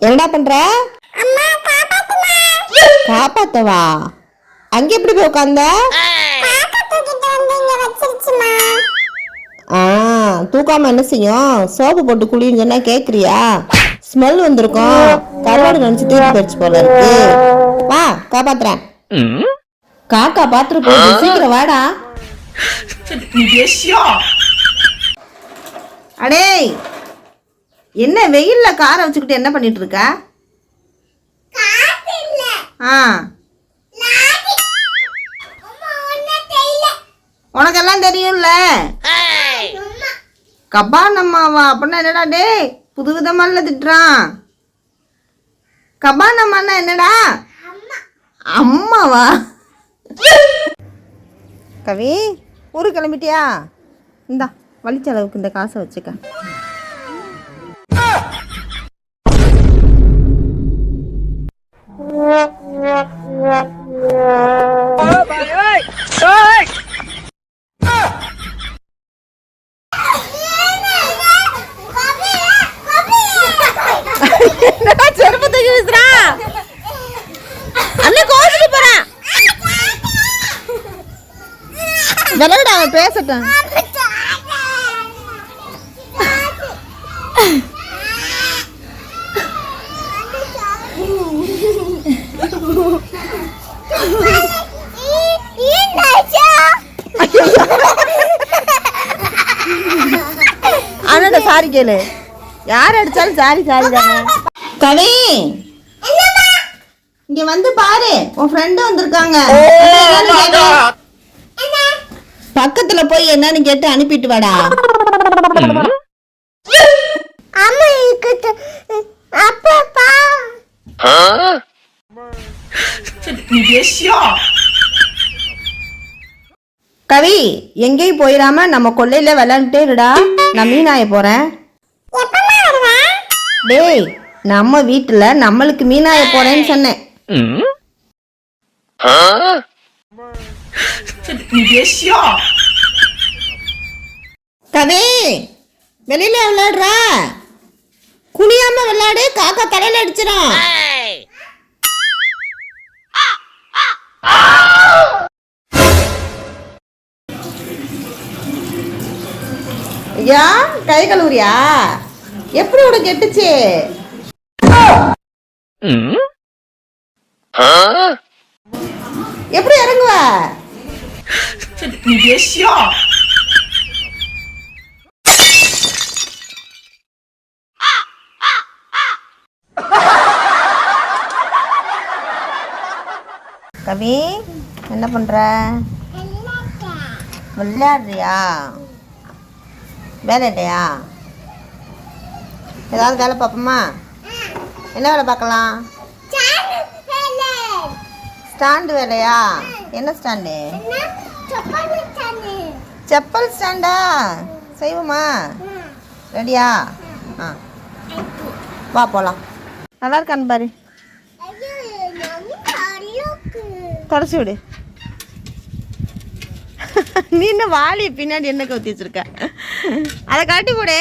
என்னடா பண்ற? காப்பாத்தவா அங்க எப்படி போய் உட்காந்த ஆ? தூக்காம என்ன செய்யும்? சோப்பு போட்டு குளின்னு சொன்னா கேக்குறியா? ஸ்மெல் வந்திருக்கும். கருவாடு நினைச்சு தீர்த்து போயிடுச்சு போல இருக்கு. வா காப்பாத்துறேன். காக்கா பாத்துட்டு போய் சீக்கிரம் வாடா. அடேய் என்ன வெயில்ல காரை வச்சுக்கிட்டு என்ன பண்ணிட்டு இருக்க ஆ. உனக்கெல்லாம் தெரியும்ல. கபானம்மாவா? அப்படின்னா என்னடா டேய் புது விதமால திட்டுறான். கபான் என்னடா? அம்மாவா? கவி ஊருக்கு கிளம்பிட்டியா? இந்தா வலிச்ச அளவுக்கு இந்த காசை வச்சுக்க. விளையாட அவன் பேசட்டும். சாரி கேளு. யார் அடிச்சாலும் சாரி சாரி தானே. கவி! இங்க வந்து பாரு உன் ஃப்ரெண்டு வந்திருக்காங்க. பக்கத்துல போய் என்னன்னு கேட்டு அனுப்பிட்டு வாடா. கவி எங்கேயும் போயிடாம நம்ம கொள்ளையில விளையாண்டுட்டே இருடா. நான் மீனாய போறேன். டேய் நம்ம வீட்டுல நம்மளுக்கு மீனாய போறேன்னு சொன்னேன். 你别笑。 கவி வெளியில விளையாடுறா குனியாம விளையாடு காக்கா தலையில அடிச்சிடும் ஐயா கை கழுவுறியா எப்படி உனக்கு எட்டுச்சு Huh? எப்படி இறங்குவ 你别笑。 கவி என்ன பண்ற விளையாடுறியா வேலை இல்லையா ஏதாவது வேலை பார்ப்போமா என்ன வேலை பார்க்கலாம் ஸ்டாண்டு வேலையா? என்ன ஸ்டாண்டு? செப்பல் ஸ்டாண்டா? செய்வோமா? ரெடியா? ஆ. வா போகலாம் நல்லா இருக்கான்னு பாரு. தொடச்சி விடு. நீ இன்னும் வாலி பின்னாடி என்ன கவுத்தி வச்சிருக்க. அதை காட்டி போடு.